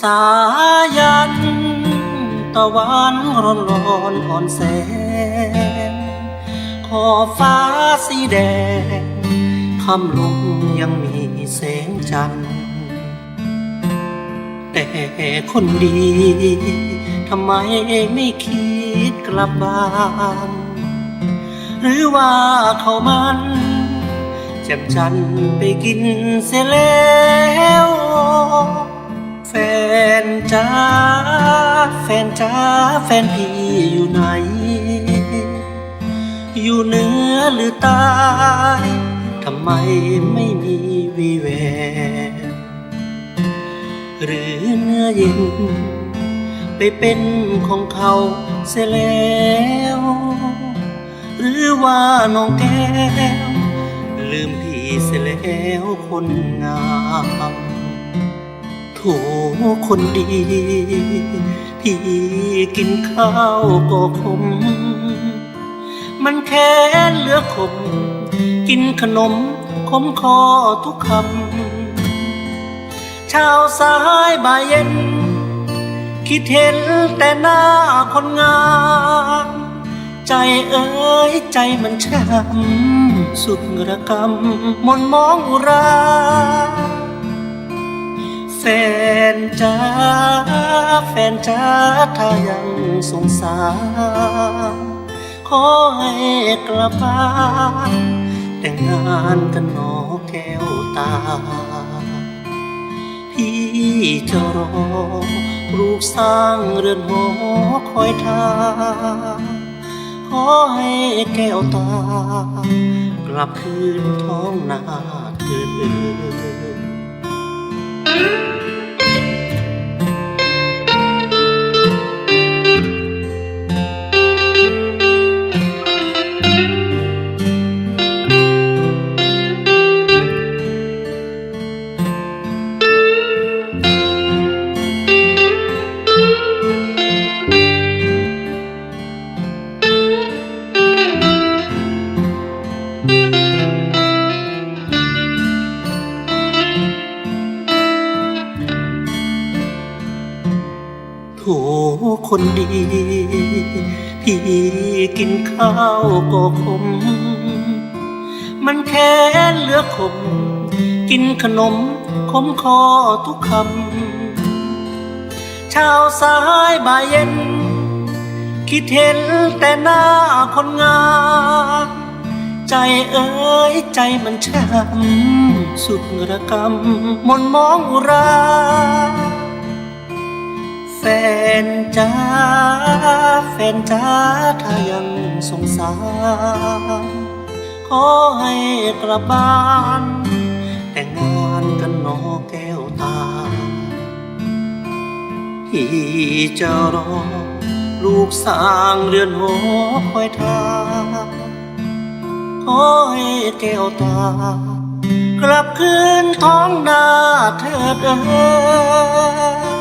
สายัน ตะวันร้อนร้อนอ่อนแสงขอฟ้าสีแดงคำลงยังมีแสงจันทร์แต่คนดี ทำไมไม่คิดกลับบ้านหรือว่าเขามันแจ่มจันไปกินเสียแล้ว แฟนจ้าแฟนจ้าแฟนพี่อยู่ไหน อยู่เหนือหรือใต้ทำไมไม่มีวีแววหรือเนื้อเย็น ไปเป็นของเขาเสียแล้ว หรือว่าน้องแก้ว ลืมพี่เสียแล้วคนงาม คนดี พี่กินข้าวก็คมมันแค่เหลือขม กินขนมขมคอทุกคำช้าสายบ่ายเย็น คิดเห็นแต่หน้าคนงาม ใจเอ้ยใจมันช้ำสุดระกำมนมองอุรา ฟนจ้าแฟนจ้าถ้ายังสงสารขอให้กลับบ้านแต่งงานกันหนอแก้วตา พี่จะรอลูกสร้างเรือนหอคอยทาขอให้แก้วตา กลับคืนท้องนาเถิด โถคนดี พี่กินข้าวก็คมมันแค่เหลือขม กินขนมขมคอทุกคำเช้าสายบ่ายเย็น คิดเห็นแต่หน้าคนงามใจเอ้ยใจมันช้ำสุดระกำมนมองอุรา ฟนจ้าแฟนจ้าถ้ายังสงสาร ขอให้กลับบ้าน แต่งงานกันนอแก้วตา พี่จะรอ ลูกสร้างเรือนหอคอยท่าขอให้แก้วตา กลับคืนท้องนาเถิดเอ่ย